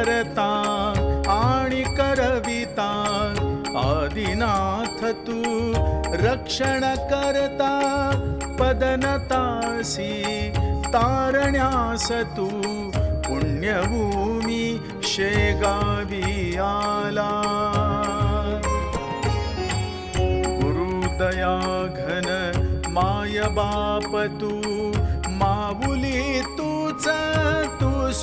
करता आणि करविता. आदिनाथ तू रक्षण करता पदनतासी तारण्यास तू पुण्यभूमी शेगावी आला गुरुदया घन माय बाप तू माऊली तूच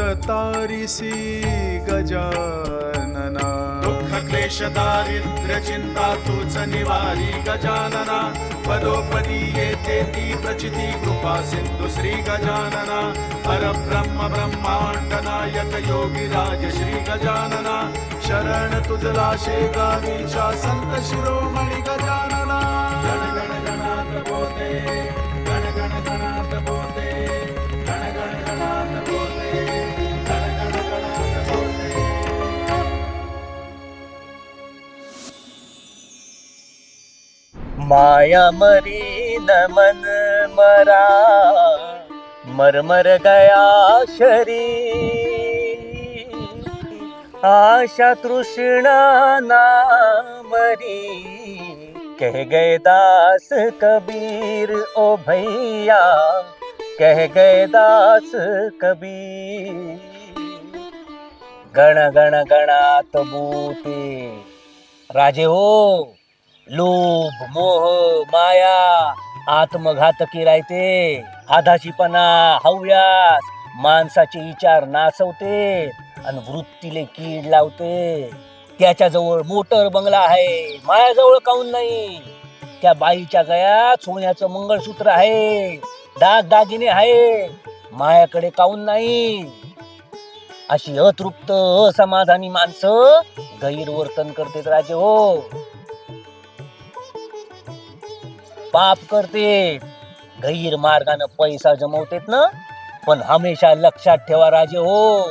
तारिसी गजानना। दुःख क्लेश दारिद्र्य चिंता तूच निवारी गजानना। पदोपदी येते ती प्रचिती कृपा सिंधू श्री गजानना। परब्रह्म ब्रह्मांड नायक योगी राज श्री गजानना। शरण तुझला शेगावीच्या संत शिरोमणी गजानना। गण गण गणात माया मरी न मन मरा मरमर गया शरीर। आशा तृष्णा ना मरी कह गए दास कबीर ओ भैया कह गए दास कबीर। गण गण गणात बूते राजे हो। लोभ मोह माया आत्मघातकी राहते आधाशीपणा हव्यास माणसाचे विचार नाचवते आणि वृत्तीले कीड लावते. त्याच्याजवळ मोटर बंगला आहे मायाजवळ काऊन नाही? त्या बाईच्या गळ्यात सोन्याचं मंगळसूत्र आहे दाग दागिने आहे मायाकडे काऊन नाही? अशी अतृप्त असमाधानी माणसं गैरवर्तन करतेत राजे हो. पाप करते. गैरमार्गानं पैसा जमवतेत ना? पण हमेशा लक्षात ठेवा राजे हो.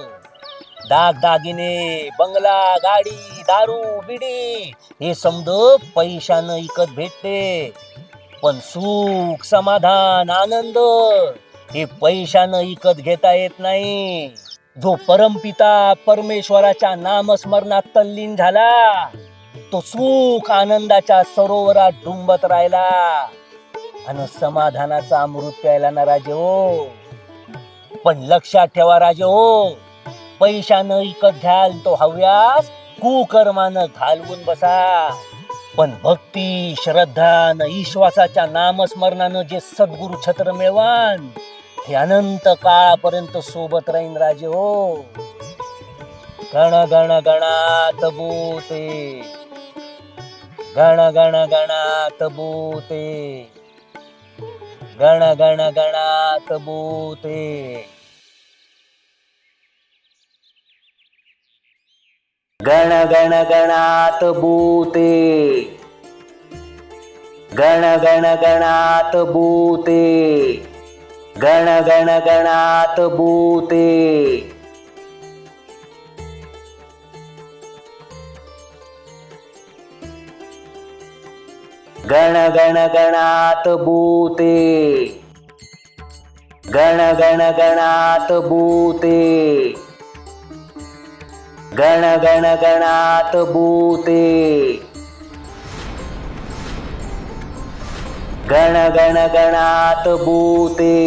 दाग दागिने बंगला गाडी दारू बिडी हे समज पैशानं इकत भेटते. पण सुख समाधान आनंद हे पैशानं इकत घेता येत नाही. जो परमपिता परमेश्वराच्या नामस्मरणात तल्लीन झाला तो सुख आनंदाच्या सरोवरात डुंबत राहिला. आणि समाधानाचा अमृत प्यायला ना राजे हो. पण लक्षात ठेवा राजे हो पैशानं इकत घ्याल तो हव्यास कुकर्मानं घालवून बसा. पण भक्ती श्रद्धानं विश्वासाच्या ईश्वासाच्या नामस्मरणानं जे सद्गुरु छत्र मिळवान हे अनंत काळापर्यंत सोबत राहीन राजे हो. गण गण गणात बोते गण गण गण गण गणात बोते गण गण गणात बोते गण गण गणात बोते गण गण गणात बोते गण गण गणात बोते Gana-gana-gana tebuti, gana-gana-gana tebuti, gana-gana-gana tebuti, gana-gana-gana tebuti,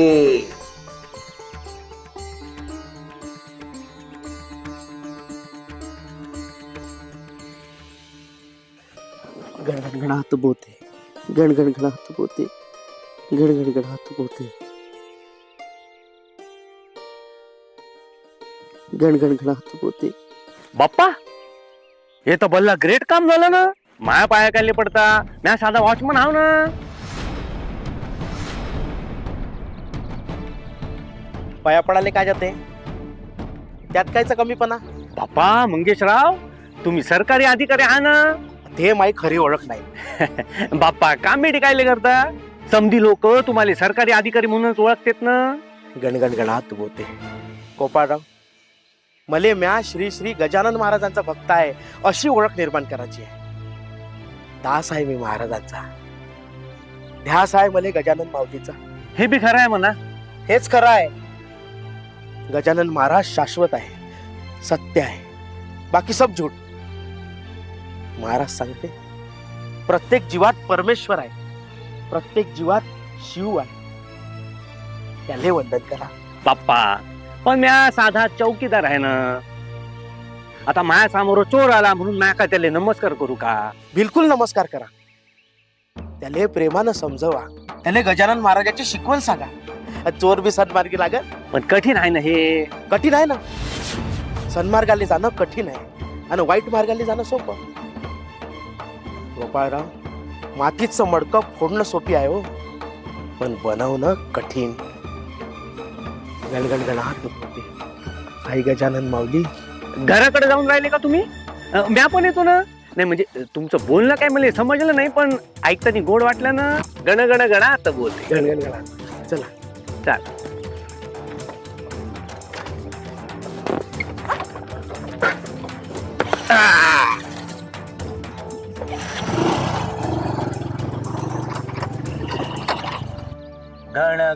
gana-gana-gana gana-gana-gana tebuti. गणगणगणात बोते गणगणगणात बोते गणगणगणात बोते बाप्पा हे तर बल्ला ग्रेट काम झालं ना. माया पाया खाली पडता म्या साधा वॉचमन हाव ना. पाया पडाले काय जाते? त्यात कायचा कमीपणा? बाप्पा मंगेशराव तुम्ही सरकारी अधिकारी आहा ना. ते माई खरी ओळख नाही. बाप्पा कामेडी कायले करता? समधी लोक तुम्हाला सरकारी अधिकारी म्हणूनच ओळखतेत ना? गणगणगणात बोते. गोपाळराव मले म्या श्री श्री गजानन महाराजांचा भक्त आहे अशी ओळख निर्माण करायची आहे. दास आहे मी महाराजांचा. ध्यास आहे मले गजानन माऊलीचा. हे बी खरं आहे म्हणा. हेच खरं आहे. गजानन महाराज शाश्वत आहे सत्य आहे. बाकी सब झूट महाराज सांगते. प्रत्येक जीवात परमेश्वर आहे. प्रत्येक जीवात शिव आहे. त्याले वंदन करा. बाप्पा पण म्या साधा चौकीदार आहे ना. आता माया समोर चोर आला म्हणून म्या का त्याला नमस्कार करू का? बिलकुल नमस्कार करा. त्याले प्रेमानं समजवा. त्याले गजानन महाराजाची शिकवण सांगा. चोर बी सन्मार्गी लागत पण कठीण आहे ना हे. कठीण आहे ना. सन्मार्गाले जाणं कठीण आहे. आणि वाईट मार्गाले जाणं सोपं. गोपाळराव मातीचं मडकं फोडणं सोपी आहे हो. पण बनवणं कठीण. गणगण गणात होते आई गजानन माऊली घराकडे जाऊन राहिले का तुम्ही? अं, म्या पण येतो ना. नाही म्हणजे अं, तुमचं बोलणं काय मला समजलं नाही पण ऐकताना गोड वाटलं ना. गण गण गणात बोलते. गणगण गणात चला. चाल.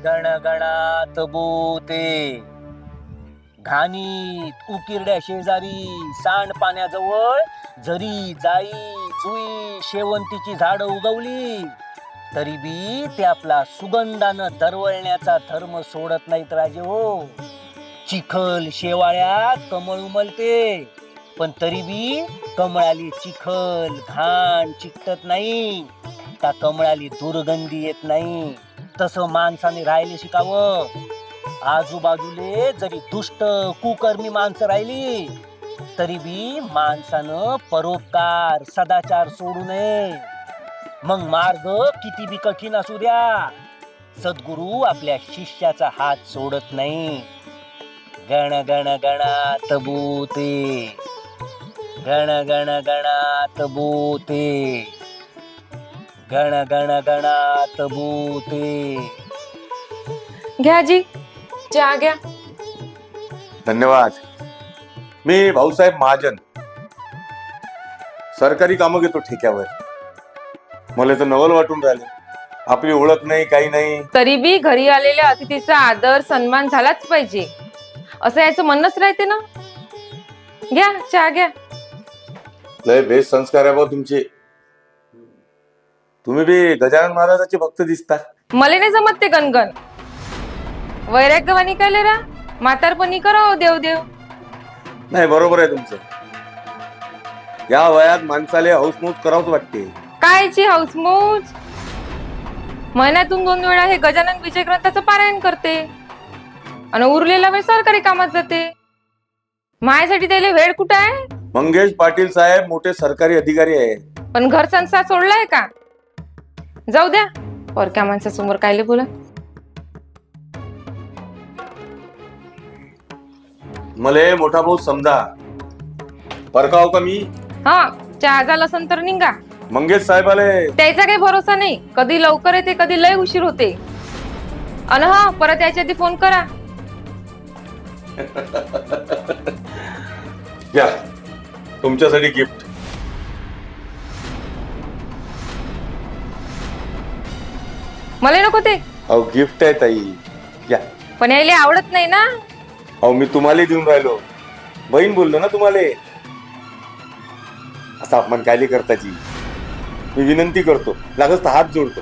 गण गणात बोते. घाणीत उकिरड्या शेजारी सांड पाण्याजवळ जरी जाई जुई शेवंतीची झाड उगवली तरी बी ते आपला सुगंधानं दरवळण्याचा धर्म सोडत नाहीत राजे हो. चिखल शेवाळ्यात कमळ उमलते पण तरी बी कमळाली चिखल घाण चिकटत नाही. त्या कमळाली दुर्गंधी येत नाही. तसं माणसाने राहिले शिकावं. आजूबाजूले जरी दुष्ट कुकर्मी माणसं राहिली तरी बी माणसानं परोपकार सदाचार सोडू नये. मग मार्ग किती बी कठीण असू द्या. सद्गुरू आपल्या शिष्याचा हात सोडत नाही. गण गण गणात बोते. गण गण गणात बोते. गण गण गणात बोते घ्या जी चहा घ्या. धन्यवाद. मी भाऊसाहेब महाजन. सरकारी कामं घेतो ठेक्यावर. मला तर नवल वाटून राहिले. आपली ओळख नाही काही नाही. तरी बी घरी आलेल्या अतिथीचा आदर सन्मान झालाच पाहिजे. असं याचं म्हणणंच राहते ना? घ्या चहा घ्या. लय बेस्ट संस्कार आहे भाऊ तुमचे. तुम्ही बी गजानन महाराजाचे भक्त दिसता. मला नाही जमत ते गणगण. वैराग्यवानी काय रा. म्हातारपणी करा देव देव. नाही बरोबर आहे तुमचं. या वयात माणसाले हौसमौज करावंच वाटते. कायची हाऊसमौज महिन्यातून दोन वेळा हे गजानन विजय ग्रंथाचं पारायण करते. आणि उरलेला वेळ सरकारी कामात जाते. माझ्यासाठी त्याला वेळ कुठं आहे? मंगेश पाटील साहेब मोठे सरकारी अधिकारी आहेत. पण घर संसार सोडलाय का? जाऊ द्या. परक्या माणसासमोर कायले बोला मले मोठा भाऊ समजा. परकाव का मी? हा चहा झाला असन तर निघा. मंगेश साहेब आले त्याचा काही भरोसा नाही. कधी लवकर येते कधी लय उशीर होते. अन हा परत याच्या आधी फोन करा. या. तुमच्यासाठी गिफ्ट मला नको ते. अहो गिफ्ट आहे ताई. या. पण यायला आवडत नाही ना? अहो मी तुम्हाला देऊन राहिलो. बहीण बोललो ना तुम्हाला. असा अपमान कायले करताची मी विनंती करतो. लागत हात जोडतो.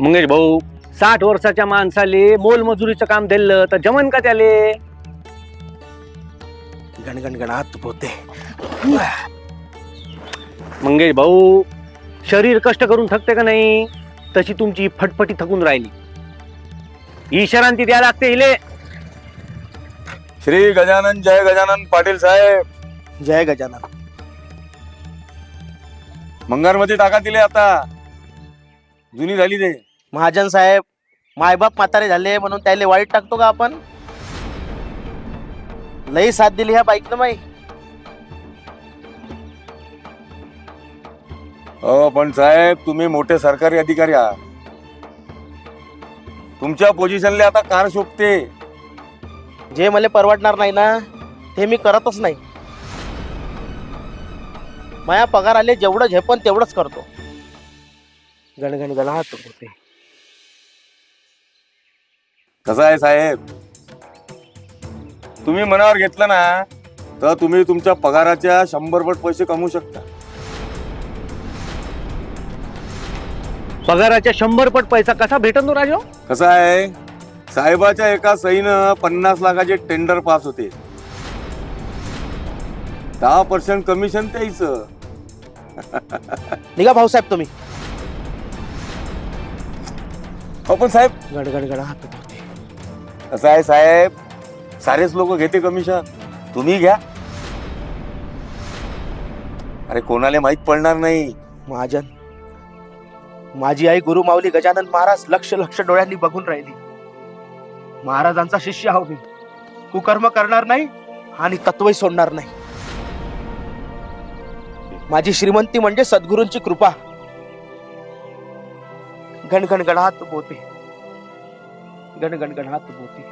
मंगेश भाऊ साठ वर्षाच्या माणसाले मोलमजुरीचं काम दिलं तर जमन का त्याले? गणगण गणात होते मंगेश भाऊ शरीर कष्ट करून थकते का नाही? तशी तुमची फटफटी थकून राहिली. विश्रांती द्या लागते हिले श्री गजानन जय गजानन पाटील साहेब. जय गजानन. मंगारमध्ये टाका दिले आता. जुनी झाली ते. महाजन साहेब मायबाप म्हातारे झाले म्हणून त्याला वाईट टाकतो का आपण? लई साथ दिली ह्या बाईकनं माई अ पण साहेब तुम्ही मोठे सरकारी अधिकारी आहात. तुमच्या पोझिशनला आता कार शोभते. जे मला परवडणार नाही ना ते मी करतच नाही. माया पगार आले जेवढं झेपन तेवढंच करतो. गणगण गणात होते कसं आहे साहेब? तुम्ही मनावर घेतलं ना तर तुम्ही तुमच्या पगाराच्या शंभर पट पैसे कमवू शकता. पगाराच्या शंभर पट पैसा कसा भेटन तो राजो? कसं आहे? साहेबाच्या एका सहीनं पन्नास लाखाचे टेंडर पास होते. दहा पर्सेंट कमिशन द्यायचं. निघा भाऊसाहेब तुम्ही. हो पण साहेब. गणगण गणात होते कसं आहे साहेब? सारेच लोक घेते कमिशन तुम्ही घ्या. अरे कोणाला माहीत पडणार नाही. महाजन माझी आई गुरु माऊली गजानन महाराज लक्ष लक्ष डोळ्यांनी बघून राहिली. महाराजांचा शिष्य आहो मी कुकर्म करणार नाही आणि तत्वही सोडणार नाही. माझी श्रीमंती म्हणजे सद्गुरूंची कृपा. गणगण गणात बोते. गणगणगणात होती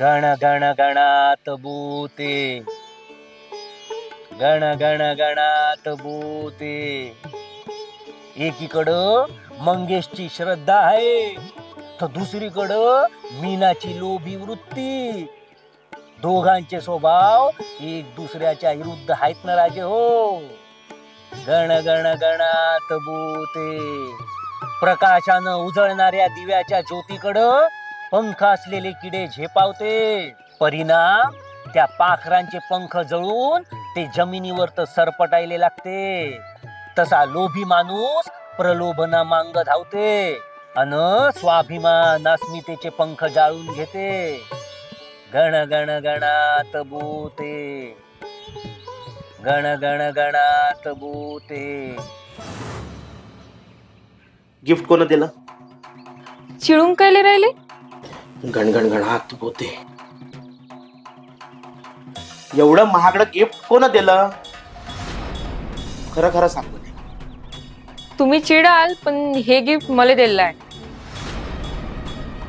गण गण गणात भूते गण गण गणात भूते एकीकडं मंगेशची श्रद्धा आहे तर दुसरीकडं मीनाची लोभी वृत्ती. दोघांचे स्वभाव एक दुसऱ्याच्या विरुद्ध आहेत ना राजे हो. गण गण गणात भूते प्रकाशानं उजळणाऱ्या दिव्याच्या ज्योतीकडं पंख असलेले किडे झेपावते. परिणाम त्या पाखरांचे पंख जळून ते जमिनीवर तर सरपटायले लागते. तसा लोभी माणूस प्रलोभना मांग धावते अन स्वाभिमान अस्मितेचे पंख जाळून घेते. गण गण गणात भूते गण गण गणात भूते गिफ्ट कोण दिलं? चिडून कायले राहिले? गणगण गणात होते एवढं महागडं गिफ्ट कोण दिलं? खरं खरं सांग मला. तुम्ही चिडाल पण हे गिफ्ट मला दिलं आहे.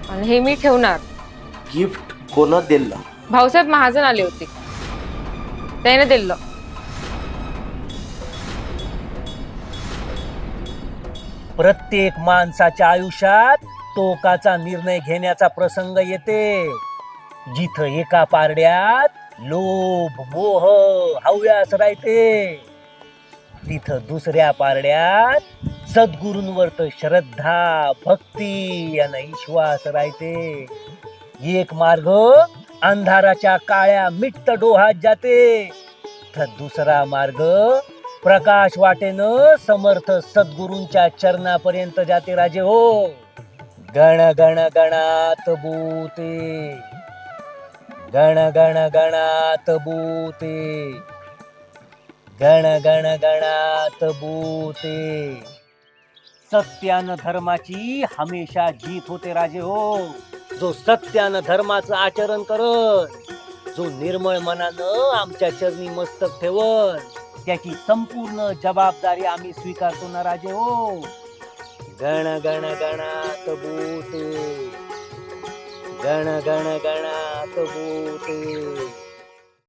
आणि हे मी ठेवणार. गिफ्ट कोण दिलं? भाऊसाहेब महाजन आले होते. त्याने दिलं. प्रत्येक माणसाच्या आयुष्यात टोकाचा निर्णय घेण्याचा प्रसंग येते. जिथं एका पारड्यात लोभ मोह हव्यास राहते तिथं दुसऱ्या पारड्यात सद्गुरूंवरत तर श्रद्धा भक्ती आणि विश्वास राहते. एक मार्ग अंधाराच्या काळ्या मिट्ट डोहात जाते. तर दुसरा मार्ग प्रकाश वाटेनं समर्थ सद्गुरूंच्या चरणापर्यंत जाते राजे हो. गण गण गणात भूते गण गण गणात भूते गण गण गणात भूते सत्यान धर्माची हमेशा जीत होते राजे हो. जो सत्यान धर्माचं आचरण करत जो निर्मळ मनानं आमच्या चरणी मस्तक ठेवत त्याची संपूर्ण जबाबदारी आम्ही स्वीकारतो ना राजे हो. गण गण गणात भूते गण गण गणात भूते